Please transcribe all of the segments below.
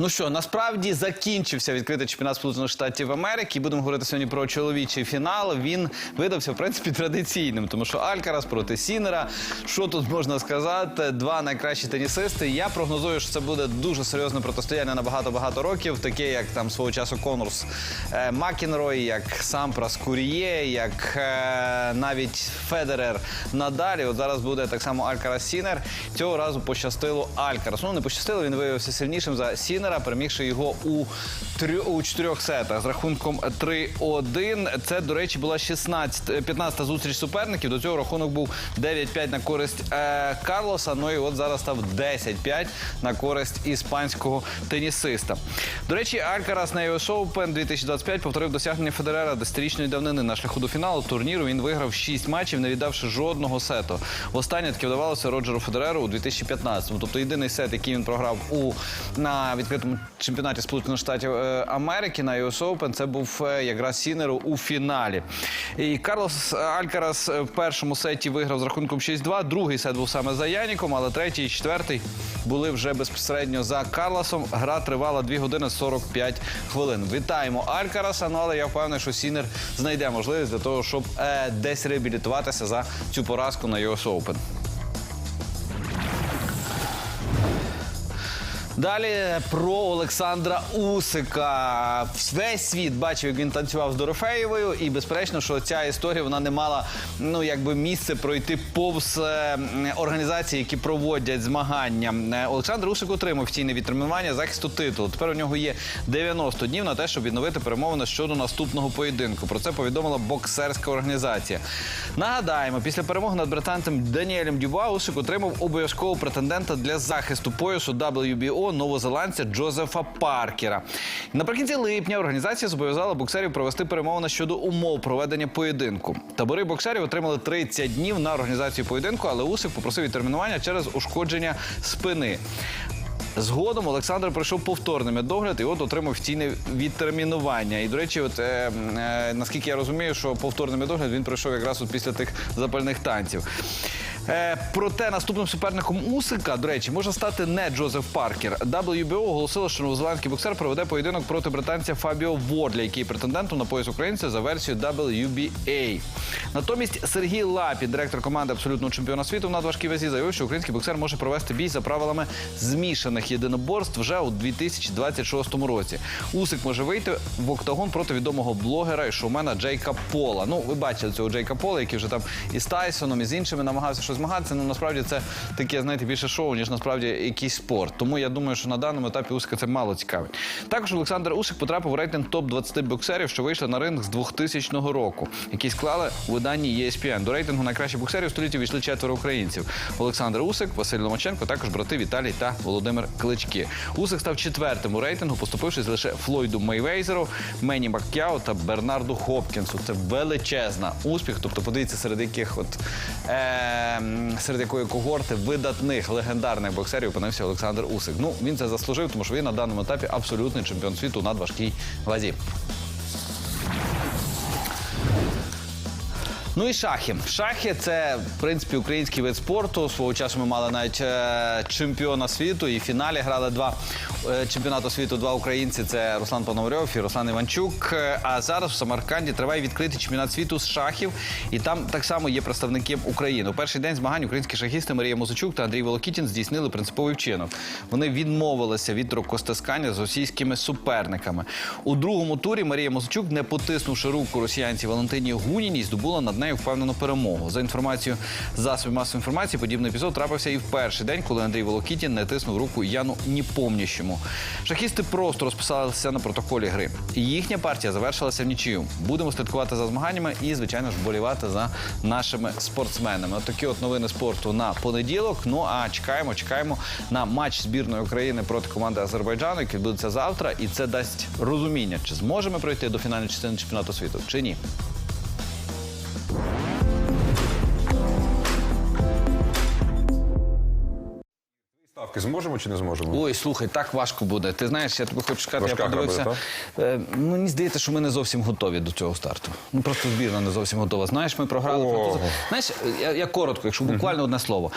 Ну що, насправді закінчився відкритий чемпіонат Сполучених Штатів Америки. Будемо говорити сьогодні про чоловічий фінал. Він видався в принципі традиційним, тому що Алькарас проти Сінера. Що тут можна сказати? Два найкращі тенісисти. Я прогнозую, що це буде дуже серйозне протистояння на багато-багато років, таке як там свого часу Конорс е, Макінрой, як Сампрас Куріє, як е, навіть Федерер Надалі. От зараз буде так само Алькарас Сінер. Цього разу пощастило Алькарас. Ну не пощастило, він виявився сильнішим за Сінера, перемігши його у трьох у чотирьох сетах з рахунком 3-1. Це, до речі, була 16, 15-та зустріч суперників. До цього рахунок був 9-5 на користь е, Карлоса. Ну і от зараз став 10-5 на користь іспанського тенісиста. До речі, Алькарас на US Open 2025 повторив досягнення Федерера десятирічної давнини на шляху до фіналу турніру. Він виграв 6 матчів, не віддавши жодного сету. Востаннє таки вдавалося Роджеру Федереру у 2015-му. Тобто єдиний сет, який він програв у на відкритому чемпіонаті Сполучених Штатів е, Америки на US Open, це був е, якраз Сінеру у фіналі. І Карлос Алькарас е, в першому сеті виграв з рахунком 6-2. Другий сет був саме за Яніком, але третій і четвертий були вже безпосередньо за Карлосом. Гра тривала 2 години 45 хвилин. Вітаємо Алькараса. Ну але я впевнений, що Сінер знайде можливість для того, щоб е, десь реабілітуватися за цю поразку на US Open. Далі про Олександра Усика. Весь світ бачив, як він танцював з Дорофеєвою, і безперечно, що ця історія вона не мала ну якби місце пройти повз е, організації, які проводять змагання. Е, Олександр Усик отримав офіційне відтермінування захисту титулу. Тепер у нього є 90 днів на те, щоб відновити перемовини щодо наступного поєдинку. Про це повідомила боксерська організація. Нагадаємо, після перемоги над британцем Даніелем Дюба Усик отримав обов'язкового претендента для захисту поясу WBO новозеландця Джозефа Паркера. Наприкінці липня організація зобов'язала боксерів провести перемовини щодо умов проведення поєдинку. Табори боксерів отримали 30 днів на організацію поєдинку, але Усик попросив відтермінування через ушкодження спини. Згодом Олександр пройшов повторний медогляд і от отримав офіційне відтермінування. І, до речі, от, е, е, наскільки я розумію, що повторний медогляд він пройшов якраз от після тих запальних танців. Е, проте наступним суперником Усика, до речі, може стати не Джозеф Паркер. WBO оголосило, що новозеландський боксер проведе поєдинок проти британця Фабіо Вордля, який претендентом на пояс українця за версією WBA. Натомість Сергій Лапі, директор команди абсолютного чемпіона світу в надважкій вазі, заявив, що український боксер може провести бій за правилами змішаних єдиноборств вже у 2026 році. Усик може вийти в октагон проти відомого блогера і шоумена Джейка Пола. Ну, ви бачили цього Джейка Пола, який вже там і з Тайсоном, і з іншими намагався щось змагатися. Ну насправді це таке, знаєте, більше шоу, ніж насправді якийсь спорт. Тому я думаю, що на даному етапі Усика це мало цікавить. Також Олександр Усик потрапив у рейтинг топ 20 боксерів, що вийшли на ринг з 2000 року, які склали у виданні ESPN. До рейтингу найкращих боксерів століття війшли четверо українців: Олександр Усик, Василь Ломаченко, також брати Віталій та Володимир Клички. Усик став четвертим у рейтингу, поступившись лише Флойду Мейвейзеру, Мені Маккяу та Бернарду Хопкінсу. Це величезна успіх. Тобто, подивіться, серед яких от е, серед якої когорти видатних легендарних боксерів опинився Олександр Усик. Ну він це заслужив, тому що він на даному етапі абсолютний чемпіон світу на важкій вазі. Ну і шахи. Шахи це в принципі український вид спорту. Свого часу ми мали навіть е, чемпіона світу і в фіналі грали два е, чемпіонату світу. Два українці. Це Руслан Пономарьов і Руслан Іванчук. Е, А зараз в Самарканді триває відкритий чемпіонат світу з шахів, і там так само є представники України. У перший день змагань українські шахісти Марія Музичук та Андрій Волокітін здійснили принциповий вчинок. Вони відмовилися від рукостискання з російськими суперниками. У другому турі Марія Музичук, не потиснувши руку росіянці Валентині Гуніній, здобула над нею впевнену перемогу. За інформацією засобів масової інформації, подібний епізод трапився і в перший день, коли Андрій Волокітін не тиснув руку Яну Ніпомніщому. Шахісти просто розписалися на протоколі гри. Їхня партія завершилася в нічию. Будемо слідкувати за змаганнями і, звичайно ж, болівати за нашими спортсменами. От такі от новини спорту на понеділок. Ну а чекаємо, чекаємо на матч збірної України проти команди Азербайджану, який відбудеться завтра, і це дасть розуміння, чи зможемо пройти до фінальної частини чемпіонату світу, чи ні. Ставки зможемо чи не зможемо? Ой, слухай, так важко буде. Ти знаєш, я тобі хочу сказати, Важка я подивився. Е, ну, мені здається, що ми не зовсім готові до цього старту. Ну просто збірна не зовсім готова. Знаєш, ми програли. О. Знаєш, я, я коротко, якщо буквально одне слово.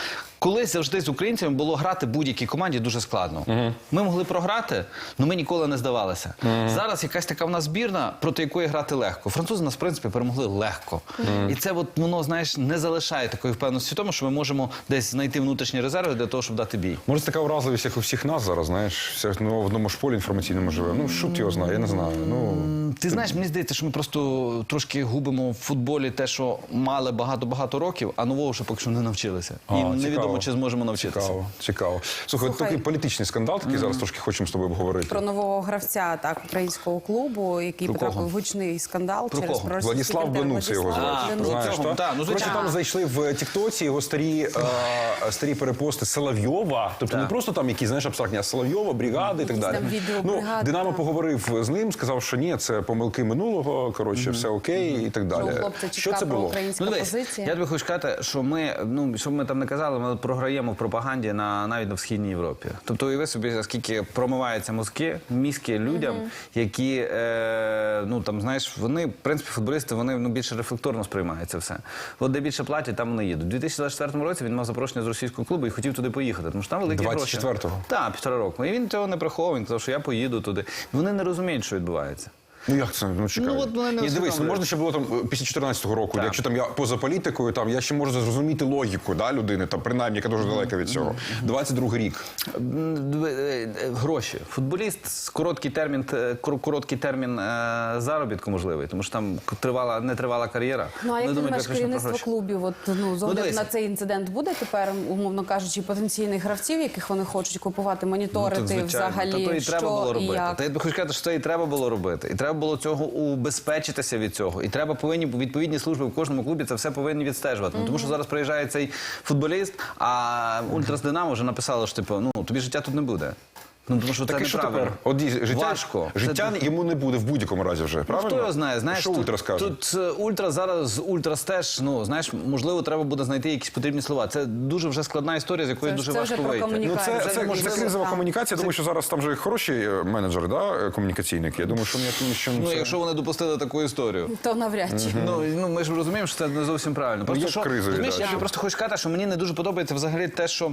Колись завжди з українцями було грати будь-якій команді дуже складно. Ми могли програти, але ми ніколи не здавалися. Зараз якась така в нас збірна, проти якої грати легко. Французи нас, в принципі, перемогли легко. І це от, воно, знаєш, не залишає такої впевненості в тому, що ми можемо десь знайти внутрішні резерви для того, щоб дати бій. Може, така вразливість, як у всіх нас зараз, знаєш, все ну, в одному ж полі інформаційному живе. Ну, шут його знає, я не знаю. Ну, Ти знаєш, мені здається, що ми просто трошки губимо в футболі те, що мали багато-багато років, а нового ще поки що не навчилися. А, І невідомо, чи зможемо навчитися. цікаво, цікаво. Слухай, Слухай. такий політичний скандал, такий зараз трошки хочемо з тобою обговорити. Про нового гравця так українського клубу, який Про потрапив кого? в гучний скандал Про через кого? контент. Бенуци його звати. Знаєш, цього, ну, Коротше, звичайно. там зайшли в Тіктоці його старі, е, старі перепости Соловйова, тобто не просто там якісь знаєш абстрактні, а Соловйова, бригади і так Якісь далі. там відео ну, бригади, Динамо так. поговорив з ним, сказав, що ні, це помилки минулого. Коротше, все окей і так далі. Що це було? Ну, дивись, я тобі хочу сказати, що ми, ну що б ми там не казали, ми програємо в пропаганді на навіть на східній Європі. Тобто, уяви собі, скільки промиваються мозки, мізки людям, які е, ну там знаєш, вони, в принципі, футболісти, вони ну більше рефлекторно сприймають це все. От де більше платять, там вони їдуть. У 2024 році він мав запрошення з російського клубу і хотів туди поїхати, тому що там великі гроші. 24-го? Так, півтора року. І він цього не приховував. Він казав, що я поїду туди. Вони не розуміють, що відбувається. Ну як це? Ну чекай. Ну, от вони не Ні, дивись, ну можна ще було там е, після 14-го року, Так. якщо там я поза політикою, там я ще можу зрозуміти логіку да, людини, там принаймні, яка дуже далека від цього. 22-й рік. М, дв- е, е, Гроші. Футболіст з короткий термін, кор- короткий термін е, заробітку можливий, тому що там к- тривала, не тривала кар'єра. Ну а як ти думають думаєш, виключно про керівництво гроші. клубів, от ну з огляду дивися. на цей інцидент буде тепер, умовно кажучи, потенційних гравців, яких вони хочуть купувати, Ну, моніторити то, звичайно. взагалі, Та то і що треба було і робити. як. Та я тобі хочу сказати, що це і треба було робити. І треба було цього убезпечитися від цього. І треба повинні відповідні служби в кожному клубі це все повинні відстежувати. Ну, Тому що зараз приїжджає цей футболіст, а Ультрас Динамо вже написало, що типу, ну тобі життя тут не буде. Ну тому що Так це і що неправильно. тепер? От дій- життя, Важко. життя Це- йому не буде в будь-якому разі вже, правильно? Хто його знає? Знаєш, що тут, ультра скаже? Тут е, ультра зараз з ультрас теж, ну знаєш, можливо, треба буде знайти якісь потрібні слова. Це дуже вже складна історія, з якої Це ж- дуже це важко вже про вийти. комунікацію. Ну, це, Вже це, це, неможливо, кризова так. комунікація. Думаю, що зараз там же хороші е, менеджери, да, е, комунікаційники. Я думаю, що мені тому, що Ну, це- якщо вони допустили таку історію. То навряд чи. Ну, ну ми ж розуміємо, що це не зовсім правильно. Просто є що кризові, розумієш, да, я що- тобі просто хочу сказати, що мені не дуже подобається взагалі те, що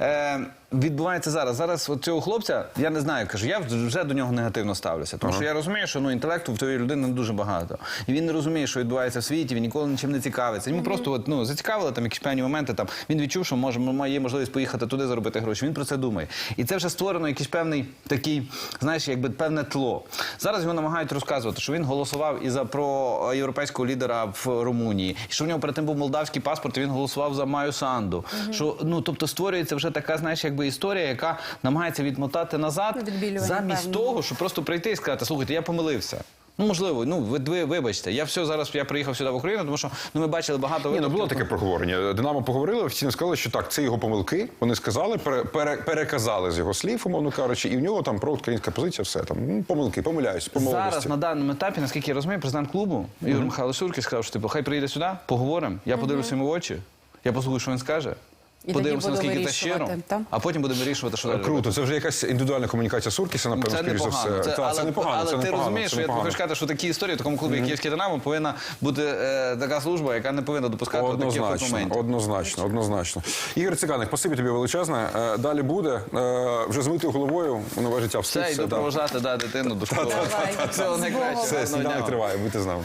е, відбувається зараз. Зараз от цього хлопця, я не знаю, кажу, я вже до нього негативно ставлюся. Тому що я розумію, що ну інтелекту в тієї людини не дуже багато. І він не розуміє, що відбувається в світі, він ніколи нічим не цікавиться. Йому просто от, ну, зацікавили там якісь певні моменти. Там він відчув, що може має можливість поїхати туди заробити гроші. Він про це думає. І це вже створено якийсь певний такий, знаєш, якби певне тло. Зараз його намагають розказувати, що він голосував і за про європейського лідера в Румунії, і що в нього перед тим був молдавський паспорт, і він голосував за Маю Санду. Що ну тобто створюється вже така, знаєш, якби історія, яка намагається відмотати назад, замість того, щоб просто прийти і сказати, слухайте, я помилився. Ну, можливо, ну ви, ви вибачте. Я все зараз я приїхав сюди в Україну, тому що ну ми бачили багато Ні, ну було таке проговорення. Динамо поговорили, офіційно сказали, що так, це його помилки. Вони сказали, пере, пере, переказали з його слів, умовно кажучи, і в нього там проукраїнська позиція, все там ну, помилки, помиляюсь, по. Зараз на даному етапі, наскільки я розумію, президент клубу Ігор Михайло Суркis сказав, що типу, хай приїде сюди, поговоримо. Я подивлюся йому в очі, я послухаю, що він скаже. І Подивимося, тоді буду наскільки це щиро, вирішувати, та? а потім будемо вирішувати, що далі. Круто, це вже якась індивідуальна комунікація Суркіса, напевно, Це скоріш за все. Це, Та, але, це непогано, але це ти непогано, розумієш, це що я непогано. хочу сказати, що такі історії в такому клубі, як Київський Динамо, повинна бути е, така служба, яка не повинна допускати таких от Однозначно, моментів. однозначно, однозначно. Ігор Циганик, спасибі тобі величезне. Е, Далі буде. Е, Вже з митою головою у нове життя Все, встиг. йду провожати да, дитину до школи. Давай. Всього найкращого. Все, Гарного сніданок триває, будьте з нами.